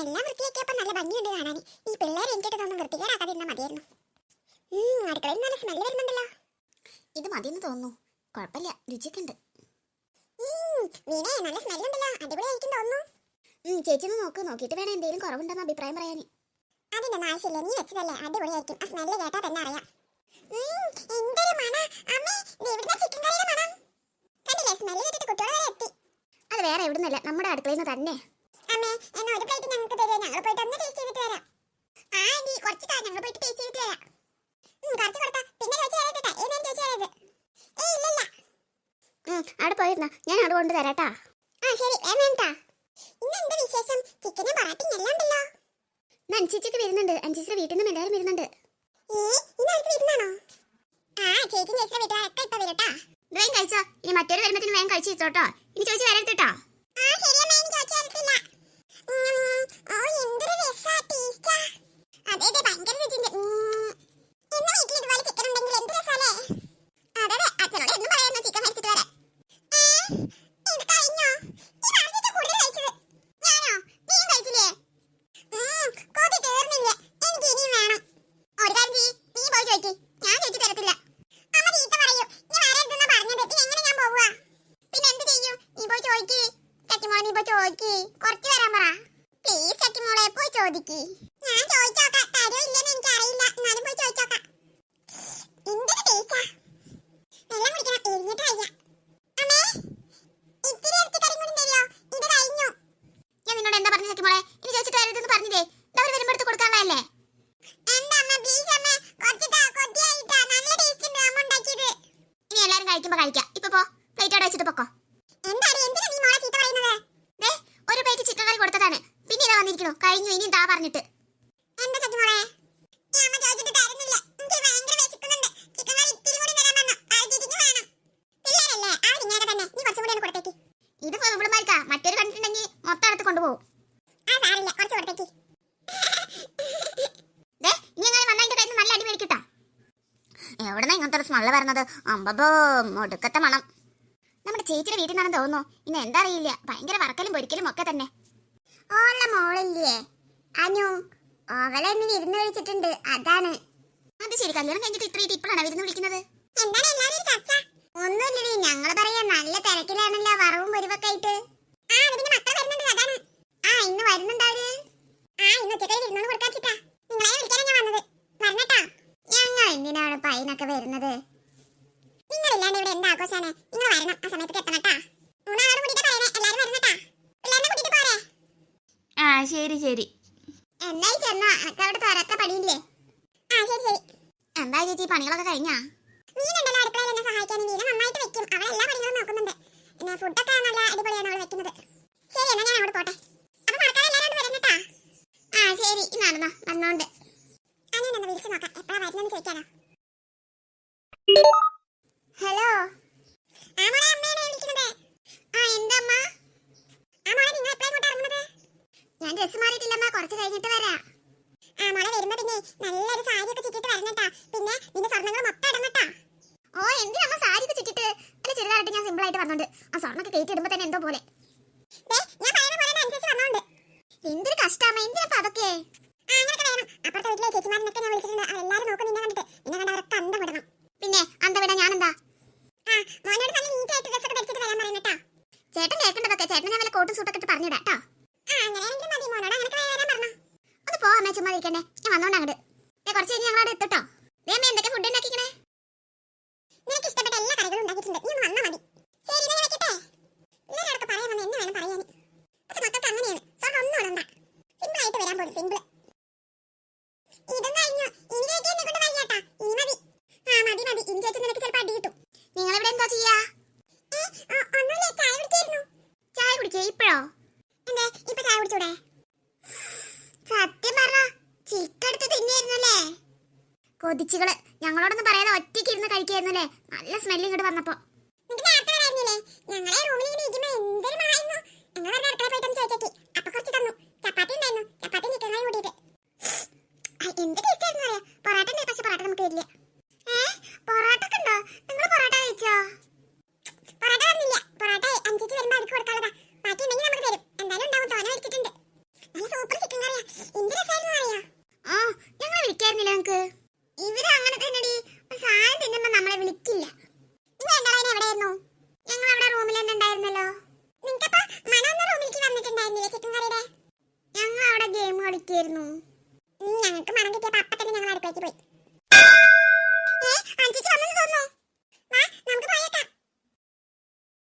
എല്ലാം വൃത്തിയാക്കിയപ്പോൾ നല്ല ഭംഗിയുണ്ട് കാണാൻ. ഈ പിള്ളേർ എനിക്കിട്ട് തോന്നുന്നു വൃത്തികേടാക്കാതിരുന്ന മതിയായിരുന്നു. അടുക്കളയിൽ നല്ല സ്മെല്ല് വരുന്നുണ്ടല്ലോ. ഇത് മതിയെന്ന് തോന്നുന്നു. കുഴപ്പമില്ല രുചിക്കുണ്ട് വീണേ നല്ല സ്മെല്ലുണ്ടല്ലോ അടിപൊളിയായിരിക്കും തോന്നുന്നു. ചേച്ചി ഒന്ന് നോക്ക്. നോക്കിയിട്ട് വേണം എന്തെങ്കിലും കുറവുണ്ടെന്ന് അഭിപ്രായം പറയാൻ. അതിന്റെ ആവശ്യമില്ല നീ വെച്ചതല്ലേ. അടിപൊളിയായിരിക്കും. ആ സ്മെല്ല് കേട്ടാ തന്നെ അറിയാം. എന്തൊരു മണ. അമ്മേ ഇവിടുത്തെ ചിക്കൻ കറിയുടെ മണം. കണ്ടില്ലേ? സ്മെല്ല് കേട്ടിട്ട് കുട്ടികൾ വരെ എത്തി. അത് വേറെ എവിടുന്നല്ല നമ്മുടെ അടുക്കളയിൽ നിന്ന് തന്നെ. അമ്മേ എന്നെ ഒരു പ്ലേറ്റ് ഞങ്ങൾക്ക് തരുമോ ഞങ്ങൾ പോയിട്ട് ഒന്ന് ടേസ്റ്റ് ചെയ്തിട്ട് വരാം ആ ആന്റി കുറച്ച് താ ഞങ്ങൾ പോയിട്ട് ടേസ്റ്റ് ചെയ്തിട്ട് വരാം. കുറച്ച് കൊടുത്താ. പിന്നെ ചോദിച്ചു തരാം കേട്ടാ. നേരം ചോദിച്ചു തരരുത് ഏ ഇല്ലല്ല അവിടെ പോയിരുന്ന? ഞാൻ അവിടെ കൊണ്ട് തരാട്ടാ. ആ ശരി. വേണ്ടാ ഇന്ന് എന്ത് വിശേഷം? ചിക്കനും പൊറാട്ടയും എല്ലാം ഉണ്ടല്ലോ. ഇന്ന് അഞ്ചിച്ചൊക്കെ വരുന്നുണ്ട്. അഞ്ചിച്ചിയുടെ വീട്ടിൽ നിന്നും എല്ലാവരും വരുന്നുണ്ട്. ഏ ഇന്ന് അടുത്ത് വരുന്നാണോ? ആ ചേച്ചി ചേച്ചിയുടെ വീട്ടുകാരൊക്കെ ഇപ്പൊ വരട്ടാ വേഗം കഴിച്ചോ. ഇനി മറ്റൊരു വരുമ്പത്തിന് വേഗം കഴിച്ചു വെച്ചോട്ടോ. ഇനി ചോദിച്ചു വരരുത്തിട്ടോ ആ ശരി അമ്മേ എനിക്ക് ചോദിച്ചു തരത്തില്ല ഉം, ഓ എന്തൊരു രസാ ടേസ്റ്റാ അതെ അതെ ഭയങ്കര രുചിയുണ്ട് ഉം. എന്റെ വീട്ടിൽ ഇതുപോലെ ചിക്കൻ ഉണ്ടെങ്കിൽ എന്ത് രസാലേ അതെ അതെ അച്ഛനോട് എന്നും പറയായിരുന്നു ചിക്കൻ മേടിച്ചിട്ട് വരാൻ ഏ, ഇത് കഴിഞ്ഞോ ഈ രാവിലത്തെ കൂടുതൽ കഴിച്ചത് ഞാനോ നീയും കഴിച്ചില്ലേ ഉം, കൊതി തീർന്നില്ല എനിക്ക് ഇനിയും വേണം ഒരു കാര്യം ചെയ്യ് നീ പോയി ചോദിക്ക് ഞാൻ ചോദിച്ചു തരത്തില്ല അമ്മ ചീത്ത പറയൂ നീ വരരുതെന്നാ പറഞ്ഞത് പിന്നെ എങ്ങനെ ഞാൻ പോവുക പിന്നെ എന്ത് ചെയ്യും നീ പോയി ചോദിക്ക് ചക്കിമോളെ നീ പോയി ചോദിക്ക്. കുറച്ച് വരാൻ പറ. പ്ലീസ് ചക്കിമോളെ പോയി ചോദിക്ക് ഞാൻ ചോദിച്ചോക്കാം തരോ ഇല്ലെന്ന് എനിക്ക് അറിയില്ല എന്നാലും പോയി ചോദിച്ചോക്കാം എന്തൊരു ടേസ്റ്റാ വെള്ളം കുടിക്കണം എരിഞ്ഞിട്ട് വയ്യ അമ്മേ ഇത്തിരി ഇറച്ചി കറിയും കൂടി തരുമോ ഇത് കഴിഞ്ഞു ഞാൻ നിന്നോട് എന്താ പറഞ്ഞു മോളെ ഇനി ചോദിച്ചിട്ട് വരരുതെന്ന് പറഞ്ഞില്ലേ അവർ വരുമ്പോൾ എടുത്ത് കൊടുക്കാനുള്ളതല്ലേ എന്താ അമ്മ പ്ലീസ് അമ്മ കുറച്ച് താ കൊതിയായിട്ടാ നല്ല ടേസ്റ്റ് ഉണ്ട് അമ്മ ഉണ്ടാക്കിയത് കഴിക്കുമ്പോൾ കഴിക്കാം. ഇപ്പൊ പോ. പ്ലേറ്റ് അവിടെ വെച്ചിട്ട് പൊക്കോ. ഒരു പ്ലേറ്റ് ചിക്കൻ കറി കൊടുത്തതാണ്. പിന്നെ ഇതാ വന്നിരിക്കണു കഴിഞ്ഞു ഇനി താ പറഞ്ഞിട്ട്. എന്താ ഇത് ഇവിടുമാർക്കാ മറ്റൊരു കണ്ടിട്ടുണ്ടെങ്കിൽ മൊത്തം അടുത്ത് കൊണ്ടുപോകും. ആ സാറില്ല കുറച്ച് കൊടുത്തേക്ക്. നല്ല അടി മേടിക്കട്ടാ എവിടെന്നാ ഇങ്ങനത്തെ ഒരു സ്മെല്ല് വരുന്നത്? അമ്പബോ ഒടുക്കത്തെ മണം. നമ്മുടെ ചേച്ചിയുടെ വീട്ടിൽ നിന്നാണെന്ന് തോന്നുന്നു. ഇന്ന് എന്താ അറിയില്ല ഭയങ്കര വറക്കലും പൊരിക്കലും ഒക്കെ തന്നെ. ഓള മോളില്ലേ? അനു ഓവളെ ഇന്ന് വിരുന്ന് വിളിച്ചിട്ടുണ്ട്. അതാണ്. അത് ശരി. കല്യാണം കഴിഞ്ഞിട്ട് ഇത്രയും ഇപ്പോഴാണ് വിരുന്ന് വിളിക്കുന്നത്? എന്താണ് എല്ലാവരും ചർച്ച? ഒന്നുമില്ലടി. ഞങ്ങൾ പറയാ നല്ല തിരക്കിലാണല്ലോ. വറവും പൊരിവൊക്കെ ആയിട്ട്. ആ അത് മക്കൾ വരുന്നുണ്ട്. അതാണ്. ആ ഇന്ന് വരുന്നുണ്ട് ആ ഇന്ന് ഉച്ചക്കഴിഞ്ഞ് ഇരുന്നോണ്ട് കൊടുക്കാൻ ചിട്ടാ നിങ്ങളെ എന്തിനാണ് പൈനൊക്കെ വരുന്നത്? നിങ്ങളില്ലാണ്ട് ഇവിടെ എന്താ ആഘോഷാണ്? നിങ്ങൾ വരണം ആ സമയത്ത് മൂന്നാളോട് പറയണേ. എല്ലാരും പിള്ളേരെ കൂട്ടിട്ട് പോരെ. ആ ശരി ശരി. എന്നായി ചെന്നോ? അവിടെ തോരാത്ത പണിയില്ലേ? ആ ശരി ശരി. എന്താ ചേച്ചി പണികളൊക്കെ കഴിഞ്ഞാ? മീനുണ്ടല്ലോ അടുക്കളയിൽ എന്നെ സഹായിക്കാൻ. മീന നന്നായിട്ട് വെക്കും. അവൾ എല്ലാ പണികളും നോക്കുന്നുണ്ട്. പിന്നെ ഫുഡൊക്കെ നല്ല അടിപൊളിയാണ് അവൾ വെക്കുന്നത്. ശരി എന്നാ ഞാൻ അവിടെ പോട്ടെ അപ്പൊ മറക്കാതെ എല്ലാവരും വരണം കേട്ടാ ആ ശരി നടന്നോ വന്നോണ്ട് അനു വിളിച്ചു നോക്കാം എപ്പോഴാ വരുന്നെന്ന് ചോദിക്കാലോ ഹലോ ആ മോളെ അമ്മയാണ് വിളിക്കുന്നത് ആ എന്താ അമ്മ ആ മോളെ നിങ്ങൾ എപ്പോഴാ ഇങ്ങോട്ട് ഇറങ്ങുന്നത് ഞാൻ ഡ്രസ് മാറിയിട്ടില്ലമ്മ കുറച്ച് കഴിഞ്ഞിട്ട് വരാം ആ മോളെ വരുമ്പോ പിന്നെ നല്ലൊരു സാരി ഒക്കെ ചുറ്റിട്ട് വരണട്ടാ പിന്നെ നിന്റെ സ്വർണങ്ങൾ മൊത്തം ഇടണട്ടാ ഓ എന്തിനമ്മ സാരി ഒക്കെ ചുറ്റിട്ട് അല്ല ചെറുതായിട്ട് ഞാൻ സിമ്പിൾ ആയിട്ട് വന്നോണ്ട് ആ സ്വർണൊക്കെ കയറ്റി ഇടുമ്പോ തന്നെ എന്തോ പോലെ ദേ ഞാൻ പറയുന്ന പോലെ അനുസരിച്ച് വന്നോണ്ട് എന്തൊരു കഷ്ടാമ്മ എന്തിനപ്പ അതൊക്കെ ആ അങ്ങനെയൊക്കെ വേണം അപ്പുറത്തെ വീട്ടിലെ ചേച്ചിമാരനൊക്കെ ഞാൻ വിളിച്ചിട്ടുണ്ട് അവരെല്ലാരും നോക്കും നിന്നെ കണ്ടിട്ട് നിന്നെ കണ്ട അവരൊക്കെ അന്തം വിടണം പിന്നെ അന്ത വിടാ ഞാനെന്താ ആ മോനോട് നല്ല നീറ്റായിട്ട് ഡ്രസ്സൊക്കെ ധരിച്ചിട്ട് വരാൻ പറയണട്ടാ ചേട്ടൻ കേൾക്കേണ്ടതൊക്കെ കോട്ടും സൂട്ടൊക്കെ ഇട്ട് പറഞ്ഞിടാ കേട്ടോ ഒന്ന് പോവാ അമ്മ ചുമ്മാ ഞാൻ വന്നോണ്ട് കുറച്ച് കഴിഞ്ഞ് ഞങ്ങളവിടെ എത്തട്ടോ. ദേ അമ്മ എന്തൊക്കെ ഫുഡ് ഉണ്ടാക്കിക്കണേ നിനക്ക് ഇഷ്ടപ്പെട്ട എല്ലാ കറികളും ഉണ്ടാക്കിയിട്ടുണ്ട് നീ ഒന്ന് വന്നാ മതി ശരി ഞാൻ വെക്കട്ടെ പിള്ളേരോടൊക്കെ പറയാൻ വന്ന എന്ന് വേണം പറയാൻ പക്ഷെ മക്കൾക്ക് അങ്ങനെയാണ് സോൺ ഒന്നും ഇടണ്ട സിമ്പിൾ ആയിട്ട് വരാൻ പോലും സിമ്പിൾ ഇതൊന്നും കഴിഞ്ഞു ഇനി ചേച്ചി എന്നെ കൊണ്ട് വയ്യാട്ടാ ഇനി മതി ആ മതി മതി ഇനി ചേച്ചി നിനക്ക് ചിലപ്പോൾ അടി കിട്ടും നിങ്ങൾ ഇവിടെ എന്താ ചെയ്യാ ഏ, ഒ- ഒന്നുമില്ല ചായ കുടിക്കായിരുന്നു ചായ കുടിക്കേ ഇപ്പോഴോ എന്തേ ഇപ്പൊ ചായ കുടിച്ചൂടെ സത്യം പറഞ്ഞ ചിക്കെടുത്ത് തിന്നായിരുന്നല്ലേ കൊതിച്ചുകൾ ഞങ്ങളോടൊന്നും പറയാതെ ഒറ്റയ്ക്ക് ഇരുന്ന് കഴിക്കായിരുന്നു അല്ലേ നല്ല സ്മെല്ല് ഇങ്ങോട്ട് വന്നപ്പോ. ഞങ്ങളെ റൂമിൽ ഇങ്ങനെ ഇരിക്കുമ്പോ എന്തൊരു മണമായിരുന്നു ഞങ്ങൾ അടുക്കള പോയിട്ടൊന്ന് ചോദിച്ചേക്കി. നിൽക്കായിരുന്നു ഞങ്ങൾക്ക് മണം കിട്ടിയപ്പോൾ അപ്പം തന്നെ ഞങ്ങൾ അടുക്കളയ്ക്ക് പോയി.